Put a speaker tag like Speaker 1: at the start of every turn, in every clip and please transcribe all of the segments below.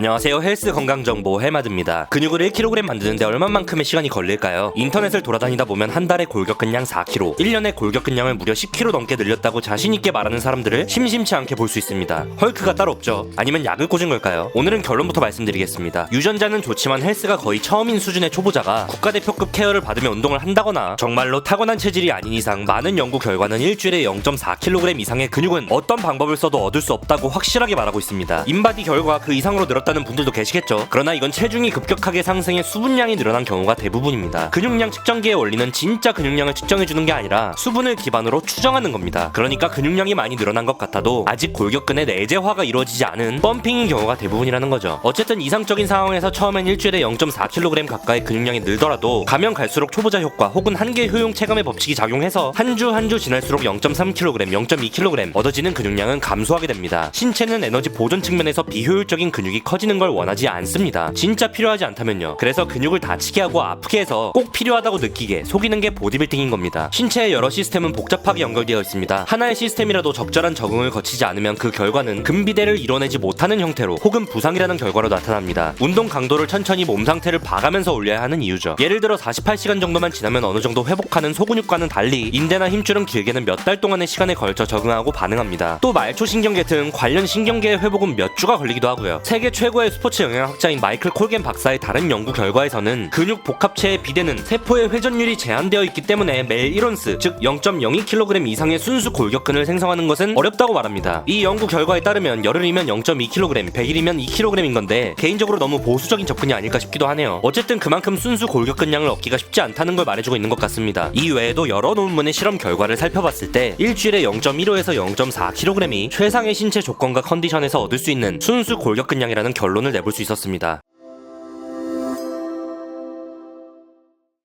Speaker 1: 안녕하세요. 헬스 건강정보 헬마드입니다. 근육을 1kg 만드는데 얼마만큼의 시간이 걸릴까요? 인터넷을 돌아다니다 보면 한 달에 골격근량 4kg 1년에 골격근량을 무려 10kg 넘게 늘렸다고 자신있게 말하는 사람들을 심심치 않게 볼 수 있습니다. 헐크가 따로 없죠. 아니면 약을 꽂은 걸까요? 오늘은 결론부터 말씀드리겠습니다. 유전자는 좋지만 헬스가 거의 처음인 수준의 초보자가 국가대표급 케어를 받으며 운동을 한다거나 정말로 타고난 체질이 아닌 이상 많은 연구 결과는 일주일에 0.4kg 이상의 근육은 어떤 방법을 써도 얻을 수 없다고 확실하게 말하고 있습니다. 인바디 결과 그 이상으로 늘 었다는 분들도 계시겠죠. 그러나 이건 체중이 급격하게 상승해 수분량이 늘어난 경우가 대부분입니다. 근육량 측정기의 원리는 진짜 근육량을 측정해주는 게 아니라 수분을 기반으로 추정하는 겁니다. 그러니까 근육량이 많이 늘어난 것 같아도 아직 골격근의 내재화가 이루어지지 않은 펌핑인 경우가 대부분이라는 거죠. 어쨌든 이상적인 상황에서 처음엔 일주일에 0.4kg 가까이 근육량이 늘더라도 가면 갈수록 초보자 효과 혹은 한계 효용 체감의 법칙이 작용해서 한 주 한주 지날수록 0.3kg, 0.2kg 얻어지는 근육량은 감소하게 됩니다. 신체는 에너지 보존 측면에서 비효율적인 근육이 커지는 걸 원하지 않습니다. 진짜 필요하지 않다면요. 그래서 근육을 다치게 하고 아프게 해서 꼭 필요하다고 느끼게 속이는 게 보디빌딩인 겁니다. 신체의 여러 시스템은 복잡하게 연결되어 있습니다. 하나의 시스템이라도 적절한 적응을 거치지 않으면 그 결과는 근비대를 이뤄내지 못하는 형태로 혹은 부상이라는 결과로 나타납니다. 운동 강도를 천천히 몸 상태를 봐가면서 올려야 하는 이유죠. 예를 들어 48시간 정도만 지나면 어느 정도 회복하는 소근육과는 달리 인대나 힘줄은 길게는 몇 달 동안의 시간에 걸쳐 적응하고 반응합니다. 또 말초신경계 등 관련 신경계의 회복은 몇 주가 걸리기도 하고요. 세계 최고의 스포츠 영양 학자인 마이클 콜겐 박사의 다른 연구 결과에서는 근육 복합체의 비대는 세포의 회전율이 제한되어 있기 때문에 매일 1온스 즉 0.02kg 이상의 순수 골격근을 생성하는 것은 어렵다고 말합니다. 이 연구 결과에 따르면 열흘이면 0.2kg, 100일이면 2kg인 건데 개인적으로 너무 보수적인 접근이 아닐까 싶기도 하네요. 어쨌든 그만큼 순수 골격근량을 얻기가 쉽지 않다는 걸 말해주고 있는 것 같습니다. 이 외에도 여러 논문의 실험 결과를 살펴봤을 때 일주일에 0.15에서 0.4kg이 최상의 신체 조건과 컨디션에서 얻을 수 있는 순수 골격근량이라는 결론을 내볼 수 있었습니다.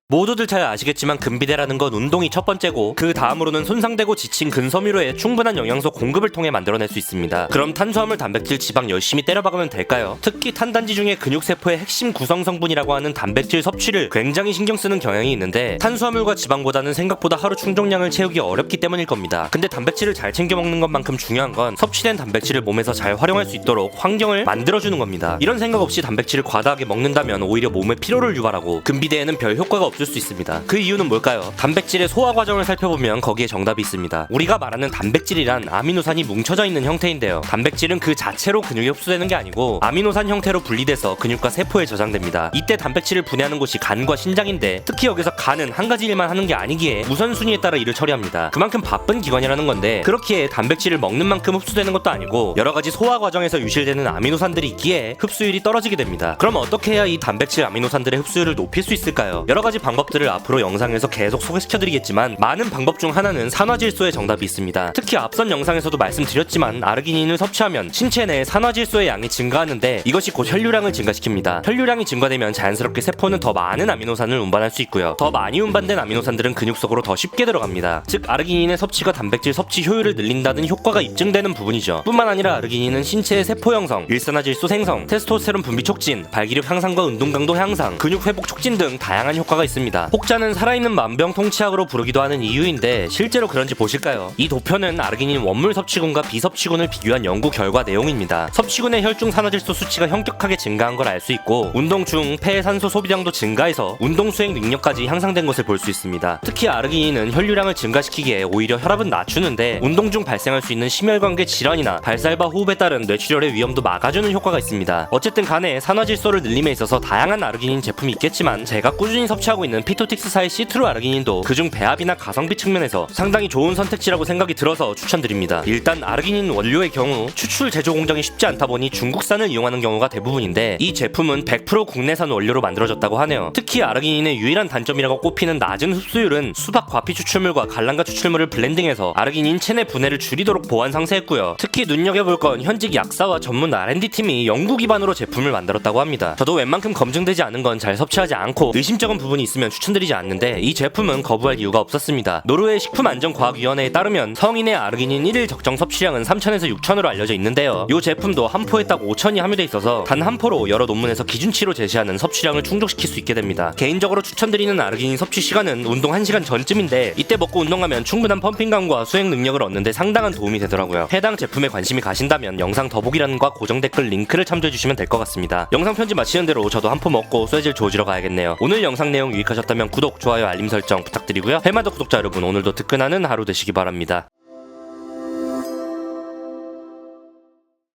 Speaker 1: 모두들 잘 아시겠지만 근비대라는 건 운동이 첫 번째고 그 다음으로는 손상되고 지친 근섬유로의 충분한 영양소 공급을 통해 만들어낼 수 있습니다. 그럼 탄수화물, 단백질, 지방 열심히 때려박으면 될까요? 특히 탄단지 중에 근육세포의 핵심 구성 성분이라고 하는 단백질 섭취를 굉장히 신경 쓰는 경향이 있는데 탄수화물과 지방보다는 생각보다 하루 충족량을 채우기 어렵기 때문일 겁니다. 근데 단백질을 잘 챙겨 먹는 것만큼 중요한 건 섭취된 단백질을 몸에서 잘 활용할 수 있도록 환경을 만들어주는 겁니다. 이런 생각 없이 단백질을 과다하게 먹는다면 오히려 몸에 피로를 유발하고 근비대에는 별 효과가 없을 수 있습니다. 그 이유는 뭘까요? 단백질의 소화 과정을 살펴보면 거기에 정답이 있습니다. 우리가 말하는 단백질이란 아미노산이 뭉쳐져 있는 형태인데요. 단백질은 그 자체로 근육에 흡수되는 게 아니고 아미노산 형태로 분리돼서 근육과 세포에 저장됩니다. 이때 단백질을 분해하는 곳이 간과 신장인데 특히 여기서 간은 한 가지 일만 하는 게 아니기에 우선순위에 따라 일을 처리합니다. 그만큼 바쁜 기관이라는 건데 그렇기에 단백질을 먹는 만큼 흡수되는 것도 아니고 여러 가지 소화 과정에서 유실되는 아미노산들이 있기에 흡수율이 떨어지게 됩니다. 그럼 어떻게 해야 이 단백질 아미노산들의 흡수율을 높일 수 있을까요? 여러 가지 방법들을 앞으로 영상에서 계속 소개시켜드리겠지만 많은 방법 중 하나는 산화질소의 정답이 있습니다. 특히 앞선 영상에서도 말씀드렸지만 아르기닌을 섭취하면 신체 내 산화질소의 양이 증가하는데 이것이 곧 혈류량을 증가시킵니다. 혈류량이 증가되면 자연스럽게 세포는 더 많은 아미노산을 운반할 수 있고요. 더 많이 운반된 아미노산들은 근육 속으로 더 쉽게 들어갑니다. 즉 아르기닌의 섭취가 단백질 섭취 효율을 늘린다는 효과가 입증되는 부분이죠. 뿐만 아니라 아르기닌은 신체의 세포 형성, 일산화질소 생성, 테스토스테론 분비 촉진, 발기력 향상과 운동 강도 향상, 근육 회복 촉진 등 다양한 효과가 있습니다. 혹자는 살아있는 만병통치약으로 부르기도 하는 이유인데 실제로 그런지 보실까요? 이 도표는 아르기닌 원물 섭취군과 비섭취군을 비교한 연구 결과 내용입니다. 섭취군의 혈중 산화질소 수치가 현격하게 증가한 걸 알 수 있고 운동 중 폐의 산소 소비량도 증가해서 운동 수행 능력까지 향상된 것을 볼 수 있습니다. 특히 아르기닌은 혈류량을 증가시키기에 오히려 혈압은 낮추는데 운동 중 발생할 수 있는 심혈관계 질환이나 발살과 호흡에 따른 뇌출혈의 위험도 막아주는 효과가 있습니다. 어쨌든 간에 산화질소를 늘림에 있어서 다양한 아르기닌 제품이 있겠지만 제가 꾸준히 섭취하고 있는 피토틱스사의 시트루 아르기닌도 그중 배합이나 가성비 측면에서 상당히 좋은 선택지라고 생각이 들어서 추천드립니다. 일단 아르기닌 원료의 경우 추출 제조 공정이 쉽지 않다 보니 중국산을 이용하는 경우가 대부분인데 이 제품은 100% 국내산 원료로 만들어졌다고 하네요. 특히 아르기닌의 유일한 단점이라고 꼽히는 낮은 흡수율은 수박 과피 추출물과 갈란가 추출물을 블렌딩해서 아르기닌 체내 분해를 줄이도록 보완 상세했고요. 특히 눈여겨볼 건 현직 약사와 전문 R&D 팀이 연구 기반으로 제품을 만들었다고 합니다. 저도 웬만큼 검증되지 않은 건 잘 섭취하지 않고 의심쩍은 부분이 있습니다. 있으면 추천드리지 않는데 이 제품은 거부할 이유가 없었습니다. 노르웨이 식품안전과학위원회에 따르면 성인의 아르기닌 1일 적정 섭취량은 3,000에서 6,000으로 알려져 있는데요. 이 제품도 한 포에 딱 5,000이 함유돼 있어서 단 한 포로 여러 논문에서 기준치로 제시하는 섭취량을 충족시킬 수 있게 됩니다. 개인적으로 추천드리는 아르기닌 섭취 시간은 운동 1시간 전쯤인데 이때 먹고 운동하면 충분한 펌핑감과 수행 능력을 얻는데 상당한 도움이 되더라고요. 해당 제품에 관심이 가신다면 영상 더보기란과 고정 댓글 링크를 참조해 주시면 될 것 같습니다. 영상 편집 마치는 대로 저도 한 포 먹고 쇠질 조지러 가야겠네요. 오늘 영상 내용 유 익하셨다면 구독, 좋아요, 알림 설정 부탁드리고요. 해마더 구독자 여러분 오늘도 뜨끈하는 하루 되시기 바랍니다.